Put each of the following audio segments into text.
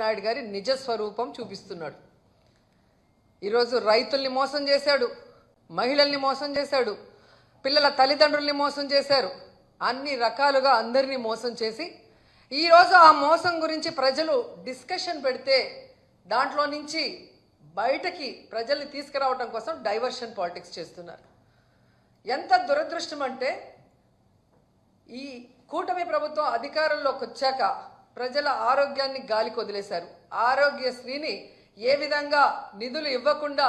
నాయుడు గారి నిజ స్వరూపం చూపిస్తున్నాడు. ఈరోజు రైతుల్ని మోసం చేశాడు మహిళల్ని మోసం చేశాడు పిల్లల తల్లిదండ్రుల్ని మోసం చేశారు. అన్ని రకాలుగా అందరినీ మోసం చేసి ఈరోజు ఆ మోసం గురించి ప్రజలు డిస్కషన్ పెడితే దాంట్లో నుంచి బయటకి ప్రజల్ని తీసుకురావడం కోసం డైవర్షన్ పాలిటిక్స్ చేస్తున్నారు. ఎంత దురదృష్టం అంటే ఈ కూటమి ప్రభుత్వం అధికారంలోకి వచ్చాక ప్రజల ఆరోగ్యాన్ని గాలికి వదిలేశారు ఆరోగ్యశ్రీని ఏ విధంగా నిధులు ఇవ్వకుండా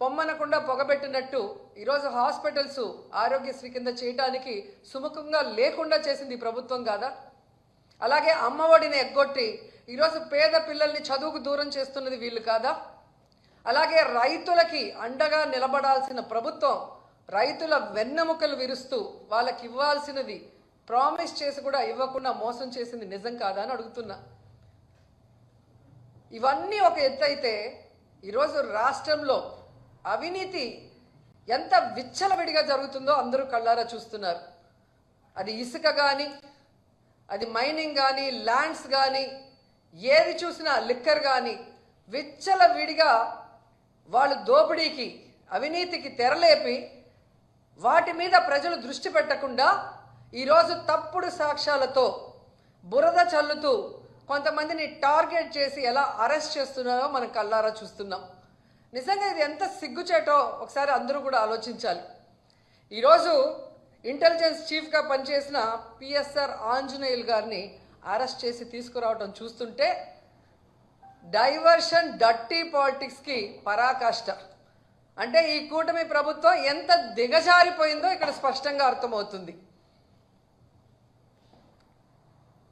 పొమ్మనకుండా పొగబెట్టినట్టు ఈరోజు హాస్పిటల్స్ ఆరోగ్యశ్రీ కింద చేయటానికి సుముఖంగా లేకుండా చేసింది ప్రభుత్వం కాదా? అలాగే అమ్మఒడిని ఎగ్గొట్టి ఈరోజు పేద పిల్లల్ని చదువుకు దూరం చేస్తున్నది వీళ్ళు కాదా? అలాగే రైతులకి అండగా నిలబడాల్సిన ప్రభుత్వం రైతుల వెన్నెముకలు విరుస్తూ వాళ్ళకి ఇవ్వాల్సినది ప్రామిస్ చేసి కూడా ఇవ్వకుండా మోసం చేసింది నిజం కాదా అని అడుగుతున్నా. ఇవన్నీ ఒక ఎత్తు అయితే ఈరోజు రాష్ట్రంలో అవినీతి ఎంత విచ్చలవిడిగా జరుగుతుందో అందరూ కళ్ళారా చూస్తున్నారు. అది ఇసుక కానీ అది మైనింగ్ కానీ ల్యాండ్స్ కానీ ఏది చూసినా లిక్కర్ కానీ విచ్చలవిడిగా వాళ్ళు దోపిడీకి అవినీతికి తెరలేపి వాటి మీద ప్రజలు దృష్టి పెట్టకుండా ఈరోజు తప్పుడు సాక్ష్యాలతో బురద చల్లుతూ కొంతమందిని టార్గెట్ చేసి ఎలా అరెస్ట్ చేస్తున్నారో మనం కళ్ళారా చూస్తున్నాం. నిజంగా ఇది ఎంత సిగ్గుచేటో ఒకసారి అందరూ కూడా ఆలోచించాలి. ఈరోజు ఇంటెలిజెన్స్ చీఫ్గా పనిచేసిన పిఎస్ఆర్ ఆంజనేయులు గారిని అరెస్ట్ చేసి తీసుకురావడం చూస్తుంటే డైవర్షన్ డట్టి పాలిటిక్స్కి పరాకాష్ట. అంటే ఈ కూటమి ప్రభుత్వం ఎంత దిగజారిపోయిందో ఇక్కడ స్పష్టంగా అర్థమవుతుంది.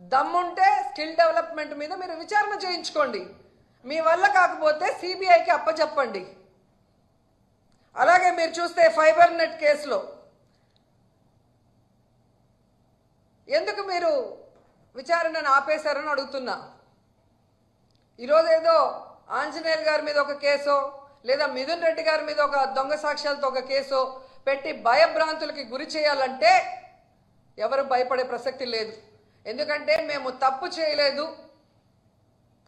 దమ్ముంటే స్కిల్ డెవలప్మెంట్ మీద మీరు విచారణ చేయించుకోండి. మీ వల్ల కాకపోతే సిబిఐకి అప్పచెప్పండి అలాగే మీరు చూస్తే ఫైబర్ నెట్ కేసులో ఎందుకు మీరు విచారణను ఆపేశారని అడుగుతున్నా. ఈరోజు ఏదో ఆంజనేయులు గారి మీద ఒక కేసో లేదా మిథున్ రెడ్డి గారి మీద ఒక దొంగ సాక్ష్యాలతో ఒక కేసో పెట్టి భయభ్రాంతులకి గురి చేయాలంటే ఎవరు భయపడే ప్రసక్తి లేదు. ఎందుకంటే మేము తప్పు చేయలేదు.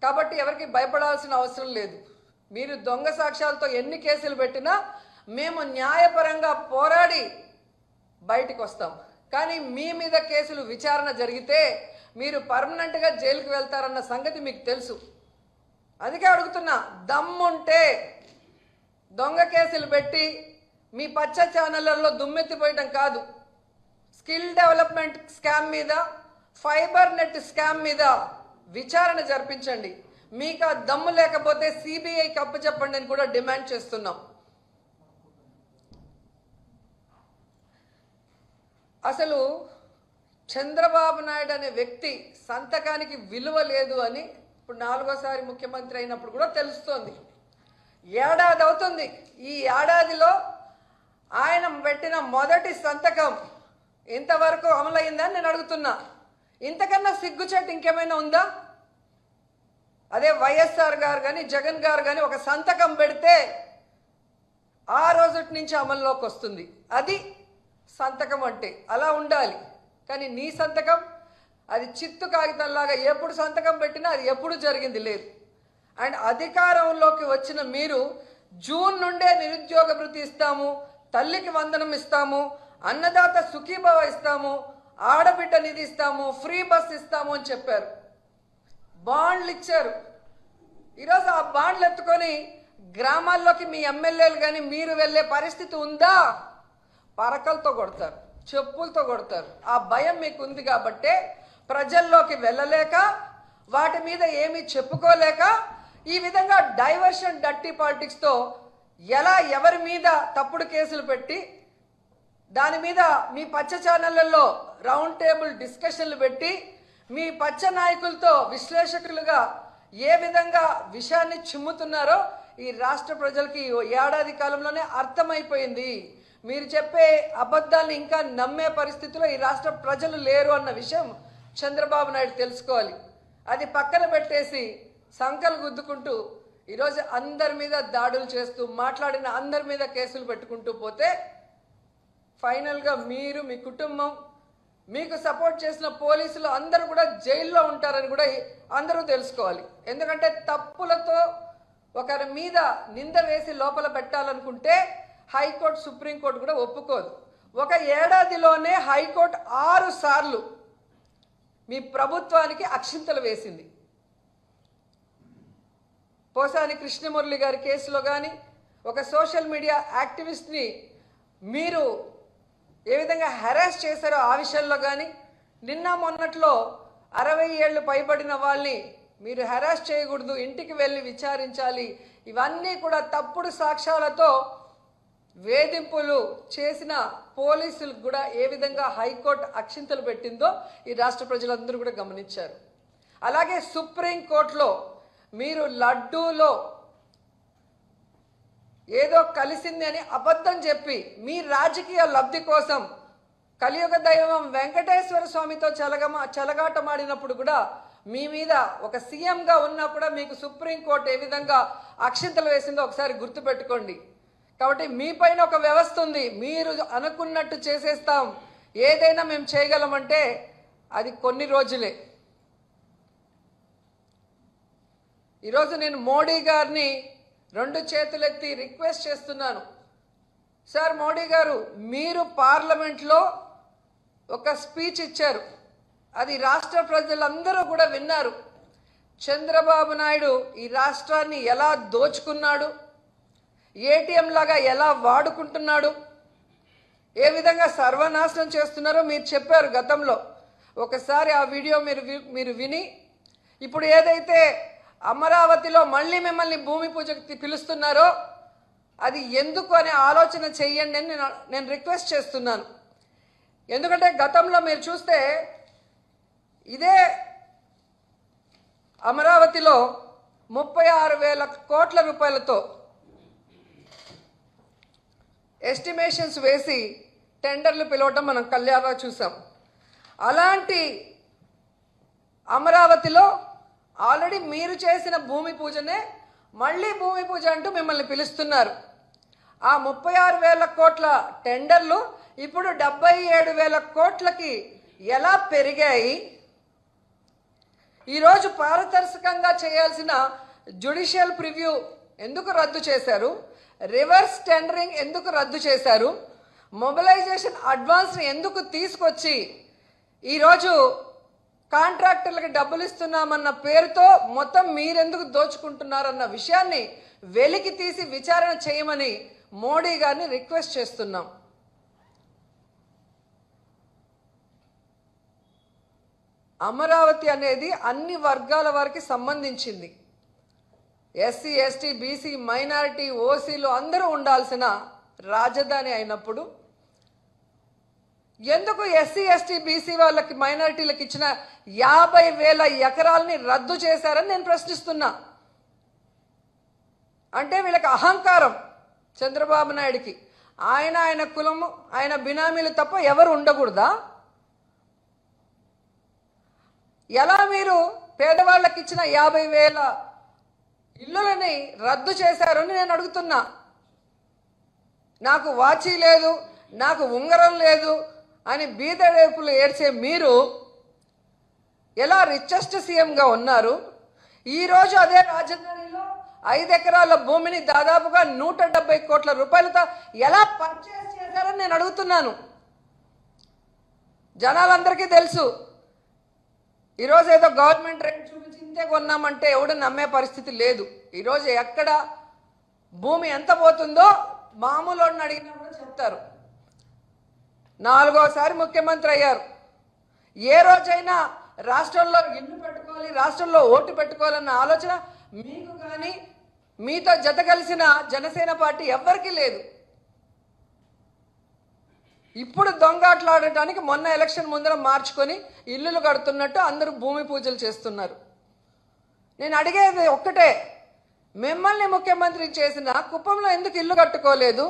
కాబట్టి ఎవరికి భయపడాల్సిన అవసరం లేదు. మీరు దొంగ సాక్ష్యాలతో ఎన్ని కేసులు పెట్టినా మేము న్యాయపరంగా పోరాడి బయటికి వస్తాం కానీ మీ మీద కేసులు విచారణ జరిగితే మీరు పర్మనెంట్గా జైలుకి వెళ్తారన్న సంగతి మీకు తెలుసు. అందుకే అడుగుతున్నా దమ్ముంటే దొంగ కేసులు పెట్టి మీ పచ్చ ఛానళ్ళల్లో దుమ్మెత్తిపోయటం కాదు. స్కిల్ డెవలప్మెంట్ స్కామ్ మీద ఫైబర్ నెట్ స్కామ్ మీద విచారణ జరిపించండి. మీకు ఆ దమ్ము లేకపోతే సిబిఐకి అప్పచెప్పండి అని కూడా డిమాండ్ చేస్తున్నాం. అసలు చంద్రబాబు నాయుడు అనే వ్యక్తి సంతకానికి విలువ లేదు అని ఇప్పుడు నాలుగోసారి ముఖ్యమంత్రి అయినప్పుడు కూడా తెలుస్తోంది. ఏడాది అవుతుంది. ఈ ఏడాదిలో ఆయన పెట్టిన మొదటి సంతకం ఇంతవరకు అమలైందని నేను అడుగుతున్నా. ఇంతకన్నా సిగ్గుచేటు ఇంకేమైనా ఉందా? అదే వైఎస్ఆర్ గారు కానీ జగన్ గారు కానీ ఒక సంతకం పెడితే ఆ రోజుటి నుంచి అమల్లోకి వస్తుంది. అది సంతకం అంటే అలా ఉండాలి. కానీ నీ సంతకం అది చిత్తు కాగితంలాగా ఎప్పుడు సంతకం పెట్టినా అది ఎప్పుడు జరిగింది లేదు. అండ్ అధికారంలోకి వచ్చిన మీరు జూన్ నుండే నిరుద్యోగ భృతి ఇస్తాము తల్లికి వందనం ఇస్తాము అన్నదాత సుఖీభవ ఇస్తాము ఆడబిడ్డ నిధి ఇస్తాము ఫ్రీ బస్ ఇస్తాము అని చెప్పారు. బాండ్లు ఇచ్చారు. ఈరోజు ఆ బాండ్లు ఎత్తుకొని గ్రామాల్లోకి మీ ఎమ్మెల్యేలు కానీ మీరు వెళ్ళే పరిస్థితి ఉందా? పరకలతో కొడతారు చెప్పులతో కొడతారు. ఆ భయం మీకు ఉంది కాబట్టే ప్రజల్లోకి వెళ్ళలేక వాటి మీద ఏమీ చెప్పుకోలేక ఈ విధంగా డైవర్షన్ డట్టి పాలిటిక్స్తో ఎలా ఎవరి మీద తప్పుడు కేసులు పెట్టి దాని మీద మీ పచ్చ ఛానళ్ళల్లో రౌండ్ టేబుల్ డిస్కషన్లు పెట్టి మీ పచ్చ నాయకులతో విశ్లేషకులుగా ఏ విధంగా విషయాన్ని చిమ్ముతున్నారో ఈ రాష్ట్ర ప్రజలకి ఏడాది కాలంలోనే అర్థమైపోయింది. మీరు చెప్పే అబద్ధాలను ఇంకా నమ్మే పరిస్థితిలో ఈ రాష్ట్ర ప్రజలు లేరు అన్న విషయం చంద్రబాబు నాయుడు తెలుసుకోవాలి. అది పక్కన పెట్టేసి సంకలు గుద్దుకుంటూ ఈరోజు అందరి మీద దాడులు చేస్తూ మాట్లాడిన అందరి మీద కేసులు పెట్టుకుంటూ పోతే ఫైనల్గా మీరు మీ కుటుంబం మీకు సపోర్ట్ చేసిన పోలీసులు అందరూ కూడా జైల్లో ఉంటారని కూడా అందరూ తెలుసుకోవాలి. ఎందుకంటే తప్పులతో ఒకరి మీద నింద వేసి లోపల పెట్టాలనుకుంటే హైకోర్టు సుప్రీంకోర్టు కూడా ఒప్పుకోదు. ఒక ఏడాదిలోనే హైకోర్టు ఆరు సార్లు మీ ప్రభుత్వానికి అక్షింతలు వేసింది. పోసాని కృష్ణమురళి గారి కేసులో కానీ ఒక సోషల్ మీడియా యాక్టివిస్ట్ని మీరు ఏ విధంగా హెరాస్ చేశారో ఆ విషయంలో కానీ నిన్న మొన్నట్లో అరవై ఏళ్ళు పైబడిన వాళ్ళని మీరు హెరాస్ చేయకూడదు ఇంటికి వెళ్ళి విచారించాలి ఇవన్నీ కూడా తప్పుడు సాక్ష్యాలతో వేధింపులు చేసిన పోలీసులకు కూడా ఏ విధంగా హైకోర్టు అక్షింతలు పెట్టిందో ఈ రాష్ట్ర ప్రజలందరూ కూడా గమనించారు. అలాగే సుప్రీంకోర్టులో మీరు లడ్డూలో ఏదో కలిసింది అని అబద్ధం చెప్పి మీ రాజకీయ లబ్ధి కోసం కలియుగ దైవం వెంకటేశ్వర స్వామితో చలగమ చలగాటమాడినప్పుడు కూడా మీ మీద ఒక సీఎంగా ఉన్నా కూడా మీకు సుప్రీంకోర్టు ఏ విధంగా అక్షింతలు వేసిందో ఒకసారి గుర్తుపెట్టుకోండి. కాబట్టి మీ పైన ఒక వ్యవస్థ ఉంది. మీరు అనుకున్నట్టు చేసేస్తాం. ఏదైనా మేము చేయగలమంటే అది కొన్ని రోజులే. ఈరోజు నేను మోడీ గారిని రెండు చేతులెత్తి రిక్వెస్ట్ చేస్తున్నాను. సార్ మోడీ గారు మీరు పార్లమెంట్లో ఒక స్పీచ్ ఇచ్చారు. అది రాష్ట్ర ప్రజలందరూ కూడా విన్నారు. చంద్రబాబు నాయుడు ఈ రాష్ట్రాన్ని ఎలా దోచుకున్నాడు? ఏటీఎం లాగా ఎలా వాడుకుంటున్నాడు? ఏ విధంగా సర్వనాశనం చేస్తున్నారో మీరు చెప్పారు గతంలో. ఒకసారి ఆ వీడియో మీరు మీరు విని ఇప్పుడు ఏదైతే అమరావతిలో మళ్ళీ మిమ్మల్ని భూమి పూజకి పిలుస్తున్నారో అది ఎందుకు అనే ఆలోచన చెయ్యండి అని నేను నేను రిక్వెస్ట్ చేస్తున్నాను. ఎందుకంటే గతంలో మీరు చూస్తే ఇదే అమరావతిలో ముప్పై ఆరు వేల కోట్ల రూపాయలతో ఎస్టిమేషన్స్ వేసి టెండర్లు పిలవటం మనం కళ్యాణ చూసాం. అలాంటి అమరావతిలో ఆల్రెడీ మీరు చేసిన భూమి పూజనే మళ్ళీ భూమి పూజ అంటూ మిమ్మల్ని పిలుస్తున్నారు. ఆ ముప్పై ఆరు వేల కోట్ల టెండర్లు ఇప్పుడు డెబ్బై ఏడు వేల కోట్లకి ఎలా పెరిగాయి? ఈరోజు పారదర్శకంగా చేయాల్సిన జుడిషియల్ ప్రివ్యూ ఎందుకు రద్దు చేశారు? రివర్స్ టెండరింగ్ ఎందుకు రద్దు చేశారు? మొబిలైజేషన్ అడ్వాన్స్ని ఎందుకు తీసుకొచ్చి ఈరోజు కాంట్రాక్టర్లకి డబ్బులు ఇస్తున్నామన్న పేరుతో మొత్తం మీరెందుకు దోచుకుంటున్నారన్న విషయాన్ని వెలికి తీసి విచారణ చేయమని మోడీ గారిని రిక్వెస్ట్ చేస్తున్నాం. అమరావతి అనేది అన్ని వర్గాల వారికి సంబంధించింది. ఎస్సీ ఎస్టీ బీసీ మైనారిటీ ఓసీలు అందరూ ఉండాల్సిన రాజధాని అయినప్పుడు ఎందుకు ఎస్సీ ఎస్టీ బీసీ వాళ్ళకి మైనారిటీలకు ఇచ్చిన యాభై వేల ఎకరాలని రద్దు చేశారని నేను ప్రశ్నిస్తున్నా. అంటే వీళ్ళకి అహంకారం చంద్రబాబు నాయుడికి. ఆయన ఆయన కులము ఆయన బినామీలు తప్ప ఎవరు ఉండకూడదా? ఎలా మీరు పేదవాళ్ళకి ఇచ్చిన యాభై వేల ఇల్లులని రద్దు చేశారని నేను అడుగుతున్నా. నాకు వాచి లేదు నాకు ఉంగరం లేదు అని బీదరేపులు ఏడ్చే మీరు ఎలా రిచెస్ట్ సీఎంగా ఉన్నారు? ఈరోజు అదే రాజధానిలో ఐదు ఎకరాల భూమిని దాదాపుగా నూట డెబ్బై కోట్ల రూపాయలతో ఎలా పర్చేస్ చేశారని నేను అడుగుతున్నాను. జనాలందరికీ తెలుసు ఈరోజు ఏదో గవర్నమెంట్ రేట్ చూపించింతే కొన్నామంటే ఎవడు నమ్మే పరిస్థితి లేదు. ఈరోజు ఎక్కడ భూమి ఎంత పోతుందో మామూలు వాడిని అడిగినా కూడా చెప్తారు. నాలుగోసారి ముఖ్యమంత్రి అయ్యారు. ఏ రోజైనా రాష్ట్రంలో ఇల్లు పెట్టుకోవాలి రాష్ట్రంలో ఓటు పెట్టుకోవాలన్న ఆలోచన మీకు కానీ మీతో జత కలిసిన జనసేన పార్టీ ఎవ్వరికీ లేదు. ఇప్పుడు దొంగాట్లాడటానికి మొన్న ఎలక్షన్ ముందర మార్చుకొని ఇల్లులు కడుతున్నట్టు అందరూ భూమి పూజలు చేస్తున్నారు. నేను అడిగేది ఒక్కటే మిమ్మల్ని ముఖ్యమంత్రి చేసిన కుప్పంలో ఎందుకు ఇల్లు కట్టుకోలేదు?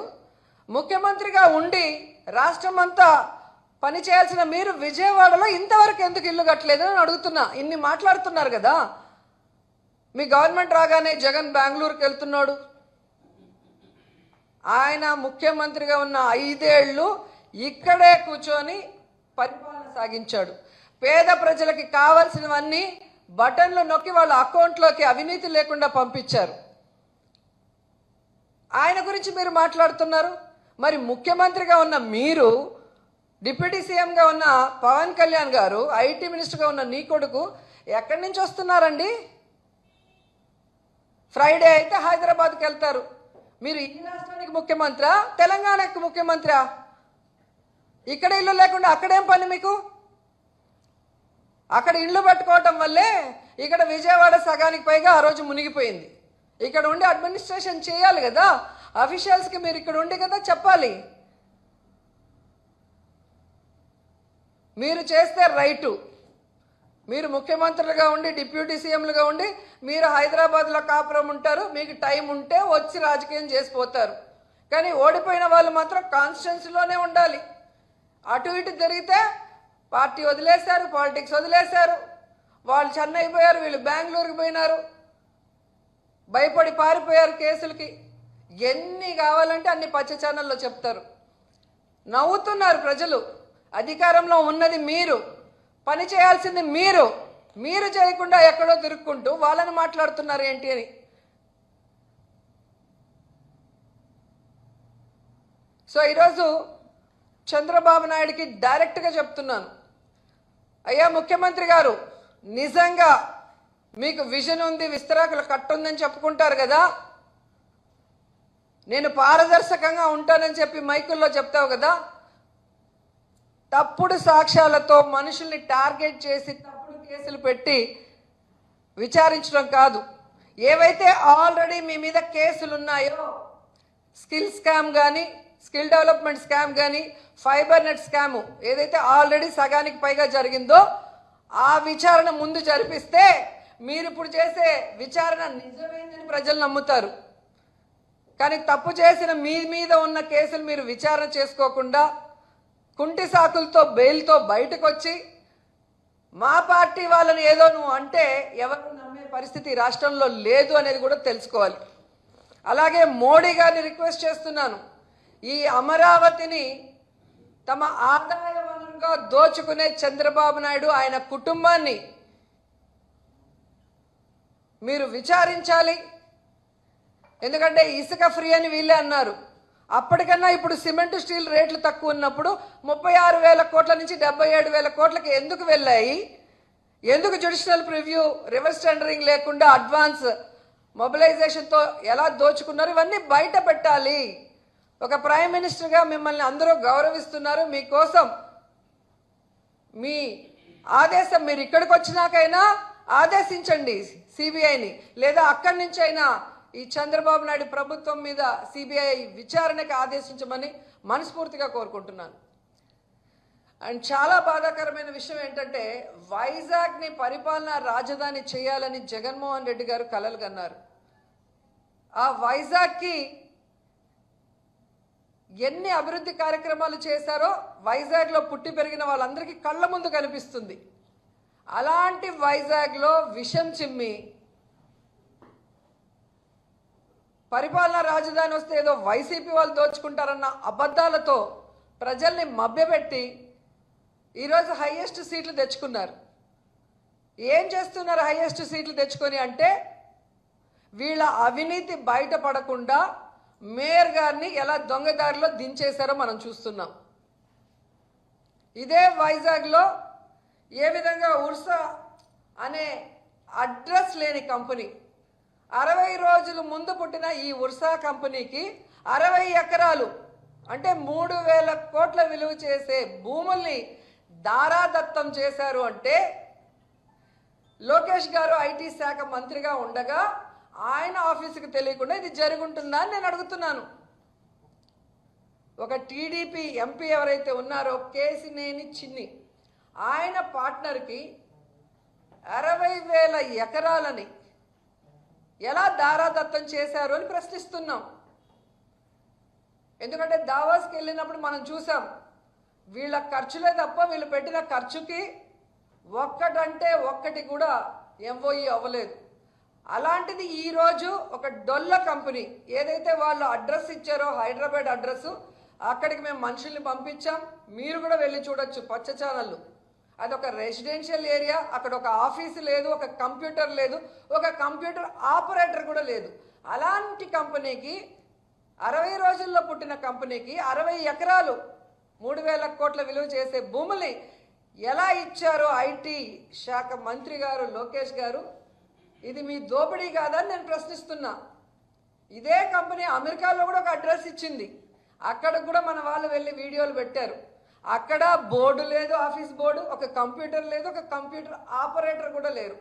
ముఖ్యమంత్రిగా ఉండి రాష్ట్రం అంతా పని చేయాల్సిన మీరు విజయవాడలో ఇంతవరకు ఎందుకు ఇల్లు కట్టలేదు అని అడుగుతున్నా. ఇన్ని మాట్లాడుతున్నారు కదా. మీ గవర్నమెంట్ రాగానే జగన్ బెంగళూరుకి వెళ్తున్నాడు. ఆయన ముఖ్యమంత్రిగా ఉన్న ఐదేళ్ళు ఇక్కడే కూర్చొని పరిపాలన సాగించాడు. పేద ప్రజలకి కావాల్సినవన్నీ బటన్లు నొక్కి వాళ్ళ అకౌంట్లోకి అవినీతి లేకుండా పంపించారు. ఆయన గురించి మీరు మాట్లాడుతున్నారు? మరి ముఖ్యమంత్రిగా ఉన్న మీరు డిప్యూటీ సీఎంగా ఉన్న పవన్ కళ్యాణ్ గారు ఐటీ మినిస్టర్గా ఉన్న నీ కొడుకు ఎక్కడి నుంచి వస్తున్నారండి? ఫ్రైడే అయితే హైదరాబాద్కి వెళ్తారు. మీరు ఈ రాష్ట్రానికి ముఖ్యమంత్రి తెలంగాణకి ముఖ్యమంత్రి? ఇక్కడ ఇల్లు లేకుండా అక్కడేం పని మీకు? అక్కడ ఇల్లు పెట్టుకోవటం వల్లే ఇక్కడ విజయవాడ సగానికి పైగా ఆ రోజు మునిగిపోయింది. ఇక్కడ ఉండి అడ్మినిస్ట్రేషన్ చేయాలి కదా. అఫీషియల్స్కి మీరు ఇక్కడ ఉండి కదా చెప్పాలి. మీరు చేస్తే రైటు. మీరు ముఖ్యమంత్రులుగా ఉండి డిప్యూటీ సీఎంలుగా ఉండి మీరు హైదరాబాద్లో కాపురం ఉంటారు మీకు టైం ఉంటే వచ్చి రాజకీయం చేసిపోతారు. కానీ ఓడిపోయిన వాళ్ళు మాత్రం కాన్స్టిట్యున్సీలోనే ఉండాలి. అటు ఇటు జరిగితే పార్టీ వదిలేశారు పాలిటిక్స్ వదిలేశారు. వాళ్ళు చెన్నై పోయారు వీళ్ళు బెంగళూరుకి పోయినారు. భయపడి పారిపోయారు కేసులకి. ఎన్ని కావాలంటే అన్ని పచ్చ ఛానల్లో చెప్తారు. నవ్వుతున్నారు ప్రజలు. అధికారంలో ఉన్నది మీరు. పని చేయాల్సింది మీరు. మీరు చేయకుండా ఎక్కడో తిరుక్కుంటూ వాళ్ళని మాట్లాడుతున్నారు ఏంటి అని. సో ఈరోజు చంద్రబాబు నాయుడికి డైరెక్ట్గా చెప్తున్నాను. అయ్యా ముఖ్యమంత్రి గారు నిజంగా మీకు విజన్ ఉంది విస్తరాకులు కట్టుందని చెప్పుకుంటారు కదా? నేను పారదర్శకంగా ఉంటానని చెప్పి మైకుల్లో చెప్తావు కదా? తప్పుడు సాక్ష్యాలతో మనుషుల్ని టార్గెట్ చేసి తప్పుడు కేసులు పెట్టి విచారించడం కాదు. ఏవైతే ఆల్రెడీ మీ మీద కేసులు ఉన్నాయో స్కిల్ స్కామ్ కానీ స్కిల్ డెవలప్మెంట్ స్కామ్ కానీ ఫైబర్ నెట్ స్కామ్ ఏదైతే ఆల్రెడీ సగానికి పైగా జరిగిందో ఆ విచారణ ముందు జరిపిస్తే మీరు ఇప్పుడు చేసే విచారణ నిజమైందని ప్రజలు నమ్ముతారు. కానీ తప్పు చేసిన మీ మీద ఉన్న కేసులు మీరు విచారణ చేసుకోకుండా కుంటి సాకులతో బెయిల్తో బయటకు వచ్చి మా పార్టీ వాళ్ళని ఏదో నువ్వు అంటే ఎవరు నమ్మే పరిస్థితి రాష్ట్రంలో లేదు అనేది కూడా తెలుసుకోవాలి. అలాగే మోడీ గారిని రిక్వెస్ట్ చేస్తున్నాను. ఈ అమరావతిని తమ ఆదాయ వనంగా దోచుకునే చంద్రబాబు నాయుడు ఆయన కుటుంబాన్ని మీరు విచారించాలి. ఎందుకంటే ఇసుక ఫ్రీ అని వీళ్ళే అన్నారు. అప్పటికన్నా ఇప్పుడు సిమెంట్ స్టీల్ రేట్లు తక్కువ ఉన్నప్పుడు ముప్పై ఆరు వేల కోట్ల నుంచి డెబ్బై ఏడు వేల కోట్లకి ఎందుకు వెళ్ళాయి? ఎందుకు జుడిషియల్ ప్రివ్యూ రివర్స్ టెండరింగ్ లేకుండా అడ్వాన్స్ మొబిలైజేషన్తో ఎలా దోచుకున్నారు? ఇవన్నీ బయట పెట్టాలి. ఒక ప్రైమ్ మినిస్టర్గా మిమ్మల్ని అందరూ గౌరవిస్తున్నారు. మీకోసం మీ ఆదేశం మీరు ఇక్కడికి వచ్చినాకైనా ఆదేశించండి సిబిఐని లేదా అక్కడి నుంచి అయినా ఈ చంద్రబాబు నాయుడు ప్రభుత్వం మీద సిబిఐ విచారణకి ఆదేశించమని మనస్ఫూర్తిగా కోరుకుంటున్నాను. అండ్ చాలా బాధాకరమైన విషయం ఏంటంటే వైజాగ్ని పరిపాలనా రాజధాని చేయాలని జగన్మోహన్ రెడ్డి గారు కలలు కన్నారు ఆ వైజాగ్కి ఎన్ని అభివృద్ధి కార్యక్రమాలు చేశారో వైజాగ్లో పుట్టి పెరిగిన వాళ్ళందరికీ కళ్ళ ముందు కనిపిస్తుంది. అలాంటి వైజాగ్లో విషం చిమ్మి పరిపాలన రాజధాని వస్తే ఏదో వైసీపీ వాళ్ళు దోచుకుంటారన్న అబద్ధాలతో ప్రజల్ని మభ్యపెట్టి ఈరోజు హయ్యెస్ట్ సీట్లు తెచ్చుకున్నారు. ఏం చేస్తున్నారు హైయెస్ట్ సీట్లు తెచ్చుకొని అంటే వీళ్ళ అవినీతి బయటపడకుండా మేయర్ గారిని ఎలా దొంగదారిలో దించేశారో మనం చూస్తున్నాం. ఇదే వైజాగ్లో ఏ విధంగా ఉర్సా అనే అడ్రస్ లేని కంపెనీ అరవై రోజులు ముందు పుట్టిన ఈ ఉర్సా కంపెనీకి అరవై ఎకరాలు అంటే మూడు వేల కోట్ల విలువ చేసే భూముల్ని దారాదత్తం చేశారు అంటే లోకేష్ గారు ఐటీ శాఖ మంత్రిగా ఉండగా ఆయన ఆఫీసుకి తెలియకుండా ఇది జరుగుంటుందా అని నేను అడుగుతున్నాను. ఒక టీడీపీ ఎంపీ ఎవరైతే ఉన్నారో కేసినేని చిన్ని ఆయన పార్ట్నర్కి అరవై వేల ఎకరాలని ఎలా దారాదత్తం చేశారు అని ప్రశ్నిస్తున్నాం. ఎందుకంటే దావాస్కి వెళ్ళినప్పుడు మనం చూసాం వీళ్ళ ఖర్చులే తప్ప వీళ్ళు పెట్టిన ఖర్చుకి ఒక్కటంటే ఒక్కటి కూడా ఎంఓఈ అవ్వలేదు. అలాంటిది ఈరోజు ఒక డొల్ల కంపెనీ ఏదైతే వాళ్ళు అడ్రస్ ఇచ్చారో హైదరాబాద్ అడ్రస్ అక్కడికి మేము మనుషుల్ని పంపించాం. మీరు కూడా వెళ్ళి చూడొచ్చు పచ్చ ఛానళ్ళు అదొక రెసిడెన్షియల్ ఏరియా అక్కడ ఒక ఆఫీస్ లేదు ఒక కంప్యూటర్ లేదు ఒక కంప్యూటర్ ఆపరేటర్ కూడా లేదు. అలాంటి కంపెనీకి అరవై రోజుల్లో పుట్టిన కంపెనీకి అరవై ఎకరాలు మూడు వేల కోట్ల విలువ చేసే భూముల్ని ఎలా ఇచ్చారో ఐటీ శాఖ మంత్రి గారు లోకేష్ గారు ఇది మీ దోపిడీ కాదని నేను ప్రశ్నిస్తున్నా. ఇదే కంపెనీ అమెరికాలో కూడా ఒక అడ్రస్ ఇచ్చింది. అక్కడ కూడా మన వాళ్ళు వెళ్ళి వీడియోలు పెట్టారు. అక్కడ బోర్డు లేదు ఆఫీస్ బోర్డు ఒక కంప్యూటర్ లేదు ఒక కంప్యూటర్ ఆపరేటర్ కూడా లేరు.